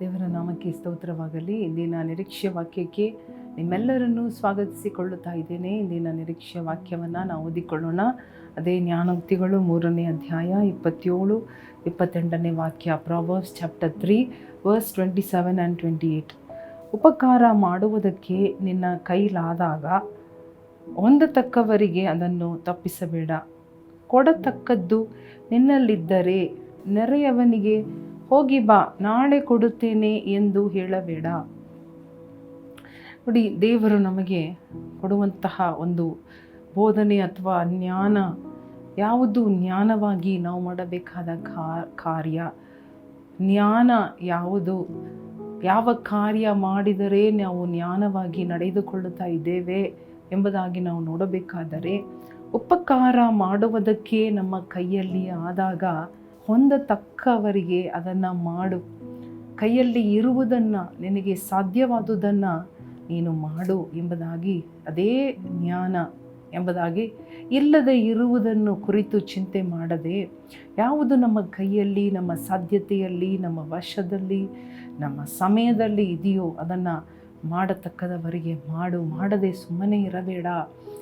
ದೇವರ ನಾಮಕ್ಕೆ ಸ್ತೋತ್ರವಾಗಲಿ. ಇಂದಿನ ನಿರೀಕ್ಷೆ ವಾಕ್ಯಕ್ಕೆ ನಿಮ್ಮೆಲ್ಲರನ್ನೂ ಸ್ವಾಗತಿಸಿಕೊಳ್ಳುತ್ತಾ ಇದ್ದೇನೆ. ಇಂದಿನ ನಿರೀಕ್ಷೆ ವಾಕ್ಯವನ್ನು ನಾವು ಓದಿಕೊಳ್ಳೋಣ. ಅದೇ ಜ್ಞಾನೋಕ್ತಿಗಳು ಮೂರನೇ ಅಧ್ಯಾಯ ಇಪ್ಪತ್ತೇಳು, ಇಪ್ಪತ್ತೆಂಟನೇ ವಾಕ್ಯ, Proverbs chapter three, verse twenty seven and twenty eight ಉಪಕಾರ ಮಾಡುವುದಕ್ಕೆ ನಿನ್ನ ಕೈಲಾದಾಗ ಹೊಂದತಕ್ಕವರಿಗೆ ಅದನ್ನು ತಪ್ಪಿಸಬೇಡ. ಕೊಡತಕ್ಕದ್ದು ನಿನ್ನಲ್ಲಿದ್ದರೆ ನೆರೆಯವನಿಗೆ ಹೋಗಿ ಬಾ, ನಾಳೆ ಕೊಡುತ್ತೇನೆ ಎಂದು ಹೇಳಬೇಡ. ನೋಡಿ, ದೇವರು ನಮಗೆ ಕೊಡುವಂತಹ ಒಂದು ಬೋಧನೆ ಅಥವಾ ಜ್ಞಾನ, ಯಾವುದು ಜ್ಞಾನವಾಗಿ ನಾವು ಮಾಡಬೇಕಾದ ಕಾರ್ಯ? ಜ್ಞಾನ ಯಾವುದು? ಯಾವ ಕಾರ್ಯ ಮಾಡಿದರೆ ನಾವು ಜ್ಞಾನವಾಗಿ ನಡೆದುಕೊಳ್ಳುತ್ತಾ ಇದ್ದೇವೆ ಎಂಬುದಾಗಿ ನಾವು ನೋಡಬೇಕಾದರೆ, ಉಪಕಾರ ಮಾಡುವುದಕ್ಕೆ ನಮ್ಮ ಕೈಯಲ್ಲಿ ಆದಾಗ ಹೊಂದತಕ್ಕವರಿಗೆ ಅದನ್ನು ಮಾಡು. ಕೈಯಲ್ಲಿ ಇರುವುದನ್ನು, ನಿನಗೆ ಸಾಧ್ಯವಾದುದನ್ನು ನೀನು ಮಾಡು ಎಂಬುದಾಗಿ, ಅದೇ ಜ್ಞಾನ ಎಂಬುದಾಗಿ ಇಲ್ಲದೆ ಇರುವುದನ್ನು ಕುರಿತು ಚಿಂತೆ ಮಾಡದೆ, ಯಾವುದು ನಮ್ಮ ಕೈಯಲ್ಲಿ, ನಮ್ಮ ಸಾಧ್ಯತೆಯಲ್ಲಿ, ನಮ್ಮ ವಶದಲ್ಲಿ, ನಮ್ಮ ಸಮಯದಲ್ಲಿ ಇದೆಯೋ ಅದನ್ನು ಮಾಡತಕ್ಕದವರಿಗೆ ಮಾಡು. ಮಾಡದೆ ಸುಮ್ಮನೆ ಇರಬೇಡ.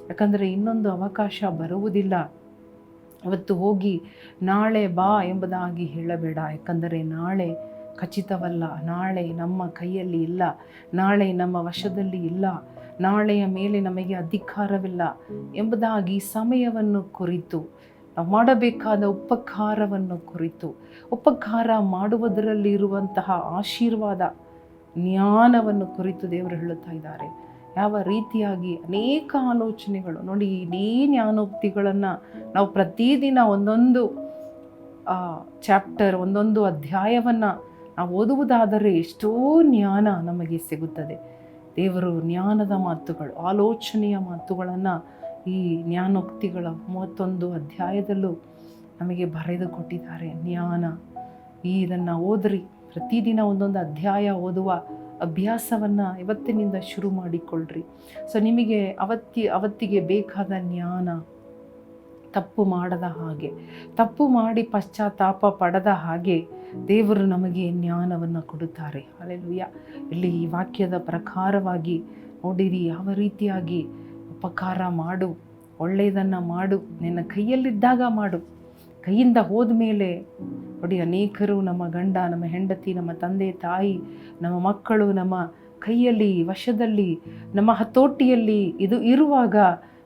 ಯಾಕಂದರೆ ಇನ್ನೊಂದು ಅವಕಾಶ ಬರುವುದಿಲ್ಲ. ಅವತ್ತು ಹೋಗಿ ನಾಳೆ ಬಾ ಎಂಬುದಾಗಿ ಹೇಳಬೇಡ. ಯಾಕಂದರೆ ನಾಳೆ ಖಚಿತವಲ್ಲ. ನಾಳೆ ನಮ್ಮ ಕೈಯಲ್ಲಿ ಇಲ್ಲ. ನಾಳೆ ನಮ್ಮ ವಶದಲ್ಲಿ ಇಲ್ಲ. ನಾಳೆಯ ಮೇಲೆ ನಮಗೆ ಅಧಿಕಾರವಿಲ್ಲ ಎಂಬುದಾಗಿ ಸಮಯವನ್ನು ಕುರಿತು ಮಾಡಬೇಕಾದ ಉಪಕಾರವನ್ನು ಕುರಿತು, ಉಪಕಾರ ಮಾಡುವುದರಲ್ಲಿರುವಂತಹ ಆಶೀರ್ವಾದ, ಜ್ಞಾನವನ್ನು ಕುರಿತು ದೇವರು ಹೇಳುತ್ತಾ ಇದ್ದಾರೆ. ಯಾವ ರೀತಿಯಾಗಿ ಅನೇಕ ಆಲೋಚನೆಗಳು. ನೋಡಿ ಇಡೀ ಜ್ಞಾನೋಕ್ತಿಗಳನ್ನು ನಾವು ಪ್ರತಿದಿನ ಒಂದೊಂದು ಚಾಪ್ಟರ್, ಒಂದೊಂದು ಅಧ್ಯಾಯವನ್ನು ನಾವು ಓದುವುದಾದರೆ ಎಷ್ಟೋ ಜ್ಞಾನ ನಮಗೆ ಸಿಗುತ್ತದೆ. ದೇವರು ಜ್ಞಾನದ ಮಾತುಗಳು, ಆಲೋಚನೆಯ ಮಾತುಗಳನ್ನು ಈ ಜ್ಞಾನೋಕ್ತಿಗಳ ಮೂವತ್ತೊಂದು ಅಧ್ಯಾಯದಲ್ಲೂ ನಮಗೆ ಬರೆದು ಕೊಟ್ಟಿದ್ದಾರೆ. ಜ್ಞಾನ. ಈ ಇದನ್ನು ಓದ್ರಿ. ಪ್ರತಿದಿನ ಒಂದೊಂದು ಅಧ್ಯಾಯ ಓದುವ ಅಭ್ಯಾಸವನ್ನು ಇವತ್ತಿನಿಂದ ಶುರು ಮಾಡಿಕೊಳ್ಳ್ರಿ ಸೊ ನಿಮಗೆ ಅವತ್ತಿ, ಅವತ್ತಿಗೆ ಬೇಕಾದ ಜ್ಞಾನ ತಪ್ಪು ಮಾಡದ ಹಾಗೆ, ತಪ್ಪು ಮಾಡಿ ಪಶ್ಚಾತ್ತಾಪ ಪಡೆದ ಹಾಗೆ ದೇವರು ನಮಗೆ ಜ್ಞಾನವನ್ನು ಕೊಡುತ್ತಾರೆ. ಅಲ್ಲೆಲ್ಲೂಯ್ಯ ಇಲ್ಲಿ ಈ ವಾಕ್ಯದ ಪ್ರಕಾರವಾಗಿ ನೋಡಿರಿ, ಯಾವ ರೀತಿಯಾಗಿ ಉಪಕಾರ ಮಾಡು, ಒಳ್ಳೆಯದನ್ನು ಮಾಡು, ನಿನ್ನ ಕೈಯಲ್ಲಿದ್ದಾಗ ಮಾಡು, ಕೈಯಿಂದ ಹೋದ ಮೇಲೆ ನೋಡಿ ಅನೇಕರು, ನಮ್ಮ ಗಂಡ, ನಮ್ಮ ಹೆಂಡತಿ, ನಮ್ಮ ತಂದೆ, ತಾಯಿ, ನಮ್ಮ ಮಕ್ಕಳು, ನಮ್ಮ ಕೈಯಲ್ಲಿ, ವಶದಲ್ಲಿ, ನಮ್ಮ ಹತೋಟಿಯಲ್ಲಿ ಇದು ಇರುವಾಗ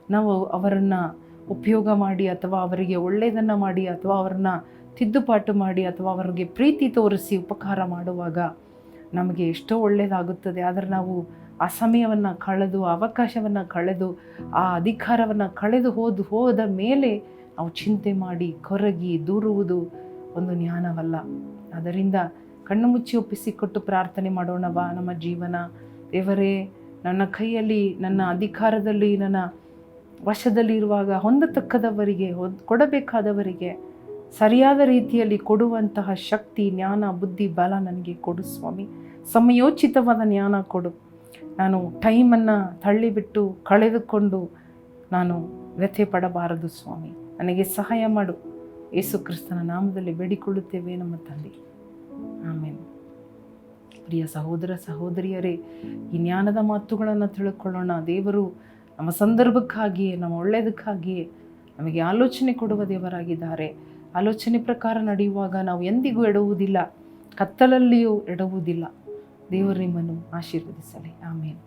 ನಾವು ಅವರನ್ನು ಉಪಯೋಗ ಮಾಡಿ ಅಥವಾ ಅವರಿಗೆ ಒಳ್ಳೆಯದನ್ನು ಮಾಡಿ ಅಥವಾ ಅವರನ್ನು ತಿದ್ದುಪಾಟು ಮಾಡಿ ಅಥವಾ ಅವರಿಗೆ ಪ್ರೀತಿ ತೋರಿಸಿ ಉಪಕಾರ ಮಾಡುವಾಗ ನಮಗೆ ಎಷ್ಟೋ ಒಳ್ಳೆಯದಾಗುತ್ತದೆ. ಆದರೆ ನಾವು ಆ ಸಮಯವನ್ನು ಕಳೆದು, ಅವಕಾಶವನ್ನು ಕಳೆದು, ಆ ಅಧಿಕಾರವನ್ನು ಕಳೆದು ಹೋದು ಹೋದ ಮೇಲೆ ನಾವು ಚಿಂತೆ ಮಾಡಿ, ಕೊರಗಿ, ದೂರುವುದು ಒಂದು ಜ್ಞಾನವಲ್ಲ. ಅದರಿಂದ ಕಣ್ಣು ಮುಚ್ಚಿ ಒಪ್ಪಿಸಿಕೊಟ್ಟು ಪ್ರಾರ್ಥನೆ ಮಾಡೋಣವಾ ನಮ್ಮ ಜೀವನ. ದೇವರೇ, ನನ್ನ ಕೈಯಲ್ಲಿ, ನನ್ನ ಅಧಿಕಾರದಲ್ಲಿ, ನನ್ನ ವಶದಲ್ಲಿರುವಾಗ ಹೊಂದತಕ್ಕದವರಿಗೆ, ಹೊಂದ್, ಕೊಡಬೇಕಾದವರಿಗೆ ಸರಿಯಾದ ರೀತಿಯಲ್ಲಿ ಕೊಡುವಂತಹ ಶಕ್ತಿ, ಜ್ಞಾನ, ಬುದ್ಧಿ, ಬಲ ನನಗೆ ಕೊಡು ಸ್ವಾಮಿ. ಸಮಯೋಚಿತವಾದ ಜ್ಞಾನ ಕೊಡು. ನಾನು ಟೈಮನ್ನು ತಳ್ಳಿಬಿಟ್ಟು ಕಳೆದುಕೊಂಡು ನಾನು ವ್ಯಥೆ ಪಡಬಾರದು ಸ್ವಾಮಿ. ನನಗೆ ಸಹಾಯ ಮಾಡು. ಯೇಸು ಕ್ರಿಸ್ತನ ನಾಮದಲ್ಲಿ ಬೇಡಿಕೊಳ್ಳುತ್ತೇವೆ ನಮ್ಮ ತಂದೆ. ಆಮೇಲೆ ಪ್ರಿಯ ಸಹೋದರ ಸಹೋದರಿಯರೇ, ಈ ಜ್ಞಾನದ ಮಾತುಗಳನ್ನು ತಿಳ್ಕೊಳ್ಳೋಣ. ದೇವರು ನಮ್ಮ ಸಂದರ್ಭಕ್ಕಾಗಿಯೇ, ನಮ್ಮ ಒಳ್ಳೆಯದಕ್ಕಾಗಿಯೇ ನಮಗೆ ಆಲೋಚನೆ ಕೊಡುವ ದೇವರಾಗಿದ್ದಾರೆ. ಆಲೋಚನೆ ಪ್ರಕಾರ ನಡೆಯುವಾಗ ನಾವು ಎಂದಿಗೂ ಎಡುವುದಿಲ್ಲ ಕತ್ತಲಲ್ಲಿಯೂ ಎಡುವುದಿಲ್ಲ ದೇವರು ನಿಮ್ಮನ್ನು ಆಶೀರ್ವದಿಸಲಿ. ಆಮೇಲೆ